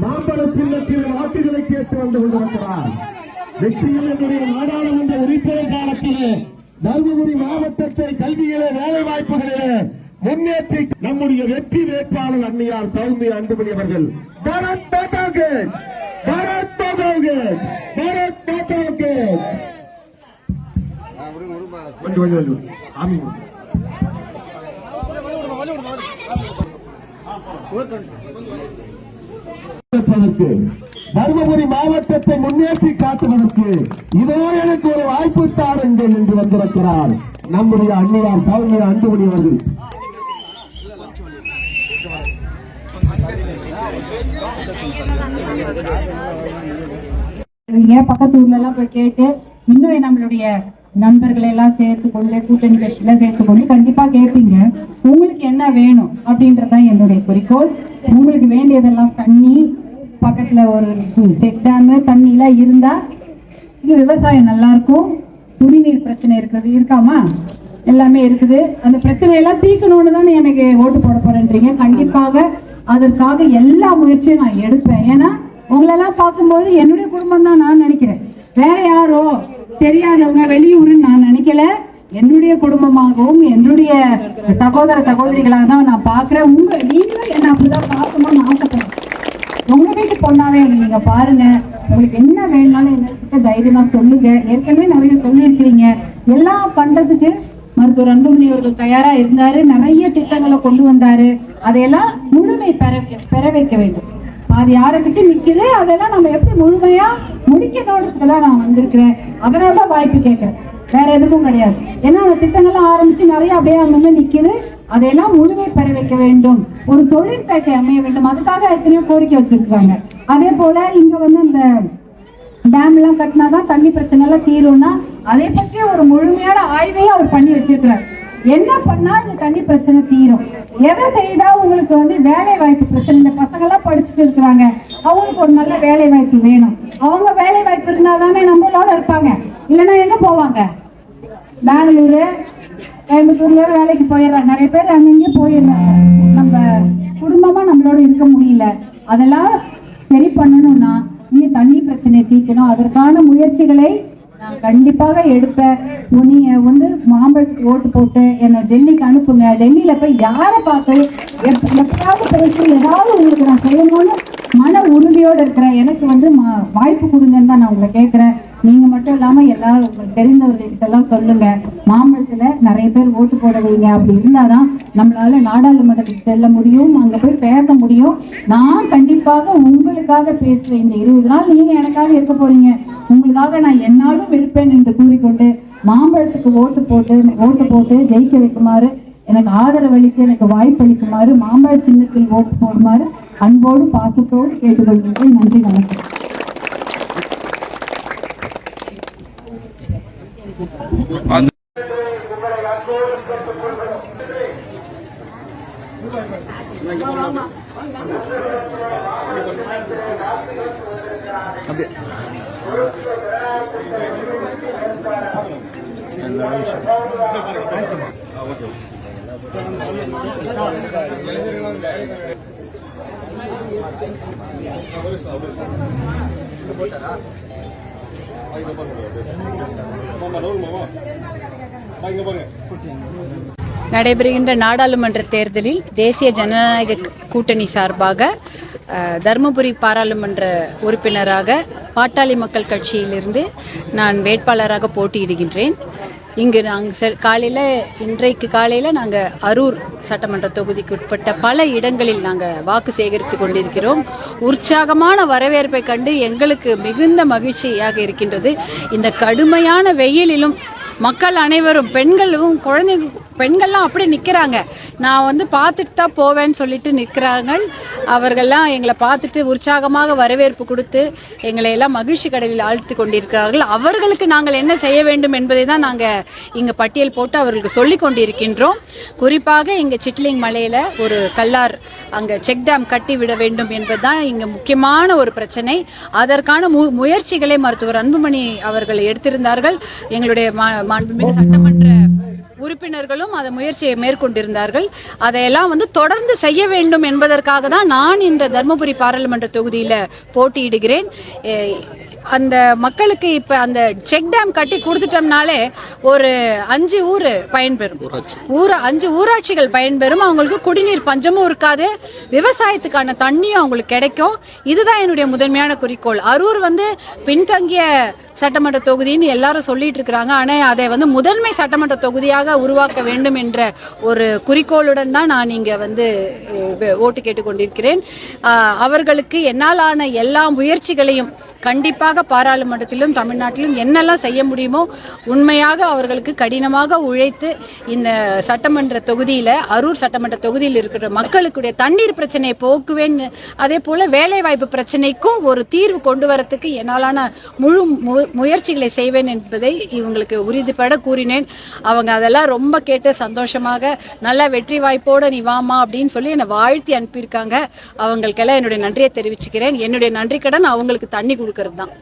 மாம்பழ சின்னத்தில் வாக்குகளை கேட்டு வந்து கொண்டிருக்கிறார். வெற்றியில் என்னுடைய நாடாளுமன்ற உறுப்பினர் காலத்திலே தருமபுரி மாவட்டத்தை கல்வியிலே வேலை வாய்ப்புகளிலே முன்னேற்றி நம்முடைய வெற்றி வேட்பாளர் அன்னியார் சௌமியா அன்புமணி அவர்கள். பாரத் மாதாவுக்கு பாரத் மாதாவுக்கு பாரத் மாதாவுக்கு கொஞ்சம் தருமபுரி மாவட்டத்தை முன்னேற்றி காட்டுவதற்கு இதோ எனக்கு ஒரு வாய்ப்பு தாருங்கள் என்று வந்திருக்கிறார் நம்முடைய அன்னியார் சௌமியா அன்புமணி அவர்கள். பக்கத்து ஊர்ல எல்லாம் போய் கேட்டு இன்னும் நம்மளுடைய நண்பர்களை எல்லாம் சேர்த்து கொண்டு கூட்டணி கட்சியில சேர்த்து கொண்டு கண்டிப்பா கேட்பீங்க உங்களுக்கு என்ன வேணும் அப்படின்றதுதான் என்னுடைய குறிக்கோள். உங்களுக்கு வேண்டியதெல்லாம் தண்ணி பக்கத்துல ஒரு செக் டேம் தண்ணி இருந்தால் இருந்தா விவசாயம் நல்லா இருக்கும். குடிநீர் பிரச்சனை இருக்குது. இருக்காமா? எல்லாமே இருக்குது. அந்த பிரச்சனையெல்லாம் தீர்க்கணும்னு தானே எனக்கு ஓட்டு போட போறேன்றீங்க. கண்டிப்பாக அதற்காக எல்லா முயற்சியும் நான் எடுப்பேன். ஏன்னா உங்களெல்லாம் பார்க்கும்போது என்னுடைய குடும்பம் தான் நான் நினைக்கிறேன். வேற யாரோ தெரியாதவங்க வெளியூருன்னு நான் நினைக்கல. என்னுடைய குடும்பமாகவும் என்னுடைய சகோதர சகோதரிகளாக தான் நான் பார்க்குறேன். உங்க நீங்களும் என்ன அப்படிதான் பார்க்கணும்னு ஆசைப்படுறேன் உங்க வீட்டு பொண்ணாவே நீங்க பாருங்க. உங்களுக்கு என்ன வேணும்னாலும் என்ன தைரியமா சொல்லுங்க. ஏற்கனவே நிறைய சொல்லியிருக்கிறீங்க. எல்லாம் பண்றதுக்கு மருத்துவர் அன்புமணி அவர்கள் தயாரா இருந்தாரு. நிறைய திட்டங்களை கொண்டு வந்தாரு. அதையெல்லாம் முழுமை பெற பெற வைக்க வேண்டும். அது ஆரம்பிச்சு நிக்குது. அதெல்லாம் நம்ம எப்படி முழுமையா முடிக்கணுன்றதுக்கு நான் வந்திருக்கிறேன். அதனாலதான் வாய்ப்பு கேட்கிறேன். வேற எதுக்கும் கிடையாது. ஏன்னா அந்த திட்டங்கள்லாம் ஆரம்பிச்சு நிறைய அப்படியே அங்கங்க நிக்குது. அதையெல்லாம் முழுமை பெற வைக்க வேண்டும். ஒரு தொழிற்பேட்டை அமைய வேண்டும். அதுக்காக எத்தனையோ கோரிக்கை வச்சிருக்காங்க. அதே போல இங்க வந்து அந்த டேம் எல்லாம் கட்டினாதான் தண்ணி பிரச்சனை எல்லாம் தீரும்னா அதை பற்றிய ஒரு முழுமையான ஆய்வையும் அவர் பண்ணி வச்சிருக்கிறார். என்ன பண்ணா இந்த தண்ணி பிரச்சனை தீரும்? எதை செய்தா உங்களுக்கு வந்து வேலை வாய்ப்பு பிரச்சனை? இந்த பசங்க எல்லாம் படிச்சுட்டு இருக்கிறாங்க. அவங்களுக்கு ஒரு நல்ல வேலை வாய்ப்பு வேணும். அவங்க வேலை வாய்ப்பு இருந்தா தானே நம்மளோட இருப்பாங்க. இல்லைன்னா எங்க போவாங்க? பெங்களூரு கோயம்புத்தூர்ல வேலைக்கு போயிடுறாங்க. நிறைய பேர் அங்கங்கே போயிடுறாங்க. நம்ம குடும்பமா நம்மளோட இருக்க முடியல. அதெல்லாம் சரி பண்ணணும்னா நீங்க தண்ணி பிரச்சனையை தீர்க்கணும். அதற்கான முயற்சிகளை நான் கண்டிப்பாக எடுப்பேன். உ- நீங்க வந்து மாம்பழத்துக்கு ஓட்டு போட்டு என்னை டெல்லிக்கு அனுப்புங்க. டெல்லியில போய் யாரை பார்த்து எப்ப- எப்பயாவது பேசி ஏதாவது உங்களுக்கு நான் செய்யணும்னு மன உறுதியோடு இருக்கிறேன். எனக்கு வந்து வாய்ப்பு கொடுங்கன்னு தான் நான் உங்களை கேட்குறேன். நீங்க மட்டும் இல்லாம எல்லாரும் உங்களுக்கு தெரிந்தவர்கள்கிட்ட எல்லாம் சொல்லுங்க. மாம்பழத்துல நிறைய பேர் ஓட்டு போட வைங்க அப்படி இருந்தாதான் நம்மளால நாடாளுமன்றத்துக்கு செல்ல முடியும் அங்க போய் பேச முடியும். நான் கண்டிப்பாக உங்களுக்காக பேசுவேன். இந்த இருபது நாள் நீங்க எனக்காக இருக்க போறீங்க. உங்களுக்காக நான் என்னாலும் இருப்பேன் என்று கூறிக்கொண்டு மாம்பழத்துக்கு ஓட்டு போட்டு ஓட்டு போட்டு ஜெயிக்க வைக்குமாறு எனக்கு ஆதரவு அளித்து எனக்கு வாய்ப்பு அளிக்குமாறு மாம்பழ சின்னத்தில் ஓட்டு போடுமாறு அன்போடு பாசத்தோடு கேட்டுக்கொள்கிறேன் நன்றி வணக்கம். அப்படியே எல்லா விஷயம் ஓகே போட்டாரா மாமா நூறு மாமா நடைபெறுகின்ற நாடாளுமன்ற தேர்தலில் தேசிய ஜனநாயக கூட்டணி சார்பாக தருமபுரி பாராளுமன்ற உறுப்பினராக பாட்டாளி மக்கள் கட்சியிலிருந்து நான் வேட்பாளராக போட்டியிடுகின்றேன். இங்கு நாங்கள் காலையில் இன்றைக்கு காலையில் நாங்கள் அரூர் சட்டமன்ற தொகுதிக்கு உட்பட்ட பல இடங்களில் நாங்கள் வாக்கு சேகரித்து கொண்டிருக்கிறோம். உற்சாகமான வரவேற்பை கண்டு எங்களுக்கு மிகுந்த மகிழ்ச்சியாக இருக்கின்றது. இந்த கடுமையான வெயிலிலும் மக்கள் அனைவரும் பெண்களும் குழந்தைங்க பெண்கள்லாம் அப்படியே நிற்கிறாங்க நான் வந்து பார்த்துட்டு தான் போவேன்னு சொல்லிட்டு நிற்கிறாங்க அவர்கள்லாம் எங்களை பார்த்துட்டு உற்சாகமாக வரவேற்பு கொடுத்து எங்களை எல்லாம் மகிழ்ச்சி கடலில் ஆழ்த்து கொண்டிருக்கிறார்கள். அவர்களுக்கு நாங்கள் என்ன செய்ய வேண்டும் என்பதை தான் நாங்கள் இங்கே பட்டியல் போட்டு அவர்களுக்கு சொல்லி கொண்டிருக்கின்றோம். குறிப்பாக இங்கே சிட்லிங் மலையில் ஒரு கல்லார் அங்கே செக் டேம் கட்டி விட வேண்டும் என்பது தான் இங்கே முக்கியமான ஒரு பிரச்சனை. அதற்கான மு முயற்சிகளை மருத்துவர் அன்புமணி அவர்கள் எடுத்திருந்தார்கள். எங்களுடைய மாண்புமிகு சட்டமன்ற உறுப்பினர்களும் அதை முயற்சியை மேற்கொண்டிருந்தார்கள். அதையெல்லாம் வந்து தொடர்ந்து செய்ய வேண்டும் என்பதற்காக தான் நான் இந்த தர்மபுரி பாராளுமன்ற தொகுதியில் போட்டியிடுகிறேன். அந்த மக்களுக்கு இப்ப அந்த செக் டேம் கட்டி கொடுத்துட்டோம்னாலே ஒரு அஞ்சு ஊர் பயன்பெறும். ஊர அஞ்சு ஊராட்சிகள் பயன்பெறும். அவங்களுக்கு குடிநீர் பஞ்சமும் இருக்காது. விவசாயத்துக்கான தண்ணியும் அவங்களுக்கு கிடைக்கும். இதுதான் என்னுடைய முதன்மையான குறிக்கோள். அரூர் வந்து பின்தங்கிய சட்டமன்ற தொகுதின்னு எல்லாரும் சொல்லிட்டு இருக்கிறாங்க. ஆனா அதை வந்து முதன்மை சட்டமன்ற தொகுதியாக உருவாக்க வேண்டும் என்ற ஒரு குறிக்கோளுடன் தான் நான் இங்க வந்து ஓட்டு கேட்டுக்கொண்டிருக்கிறேன். அவர்களுக்கு என்னாலான எல்லா முயற்சிகளையும் கண்டிப்பாக பாராளுமன்றத்திலும் தமிழ்நாட்டிலும் என்னெல்லாம் செய்ய முடியுமோ உண்மையாக அவர்களுக்கு கடினமாக உழைத்து இந்த சட்டமன்ற தொகுதியில் அரூர் சட்டமன்ற தொகுதியில் இருக்கிற மக்களுக்குடைய தண்ணீர் பிரச்சனையை போக்குவேன் அதே போல் வேலைவாய்ப்பு பிரச்சனைக்கும் ஒரு தீர்வு கொண்டு வரத்துக்கு என்னாலான முழு மு- முயற்சிகளை செய்வேன் என்பதை இவங்களுக்கு உறுதிப்பட கூறினேன். அவங்க அதெல்லாம் ரொம்ப கேட்டு சந்தோஷமாக நல்ல வெற்றி வாய்ப்போடு நீ வாமா அப்படின்னு சொல்லி என்னை வாழ்த்தி அனுப்பியிருக்காங்க. அவங்களுக்கெல்லாம் என்னுடைய நன்றியை தெரிவிச்சுக்கிறேன். என்னுடைய நன்றி கடன் அவங்களுக்கு தண்ணி கொடுக்கறது தான்